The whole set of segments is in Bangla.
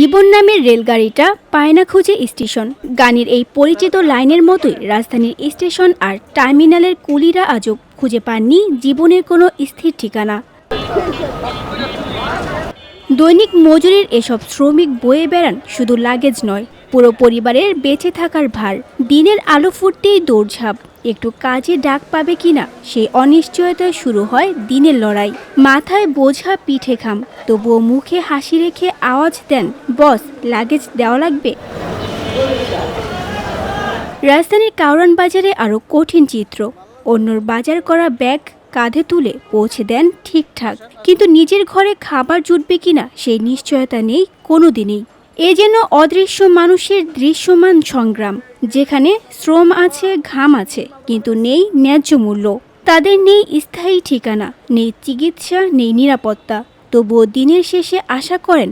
জীবন নামের রেলগাড়িটা পায়না খুঁজে স্টেশন। গানের এই পরিচিত লাইনের মতোই রাজধানীর স্টেশন আর টার্মিনালের কুলিরা আজও খুঁজে পাননি জীবনের কোনো স্থির ঠিকানা। দৈনিক মজুরির এসব শ্রমিক বয়ে বেড়ান শুধু লাগেজ নয়, পুরো পরিবারের বেঁচে থাকার ভার, দিনের আলো ফুটতেই দৌড়ঝাঁপ। একটু কাজে ডাক পাবে কিনা সেই অনিশ্চয়তায় শুরু হয় দিনের লড়াই। মাথায় বোঝা পিঠে খাম, তবুও মুখে হাসি রেখে আওয়াজ দেন, বস, লাগেজ দেওয়া লাগবে? রাজধানীর কাউরান বাজারে আরও কঠিন চিত্র। অন্যর বাজার করা ব্যাগ কাঁধে তুলে পৌঁছে দেন ঠিকঠাক। কিন্তু নিজের ঘরে খাবার জুটবে কিনা সেই নিশ্চয়তা নেই কোনো দিনেই এ যেন অদৃশ্য মানুষের দৃশ্যমান সংগ্রাম, যেখানে শ্রম আছে, ঘাম আছে, কিন্তু নেই ন্যায্য মূল্য। তাদের নেই স্থায়ী ঠিকানা, নেই চিকিৎসা, নেই নিরাপত্তা। তবুও দিনের শেষে আশা করেন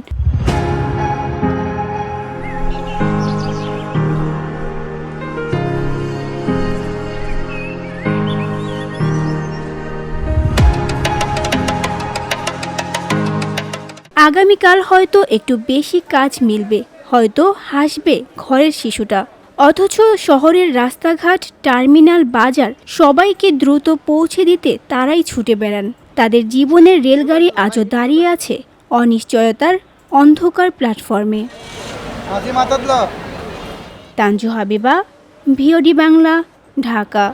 আগামীকাল হয়তো একটু বেশি কাজ মিলবে হয়তো হাসবে ঘরের শিশুটা। অথচ শহরের রাস্তাঘাট টার্মিনাল বাজার সবাইকে দ্রুত পৌঁছে দিতে তারাই ছুটে বেড়ান। তাদের জীবনের রেলগাড়ি আজও দাঁড়িয়ে আছে অনিশ্চয়তার অন্ধকার প্ল্যাটফর্মে। তানজু হাবিবা ভিওডি বাংলা ঢাকা।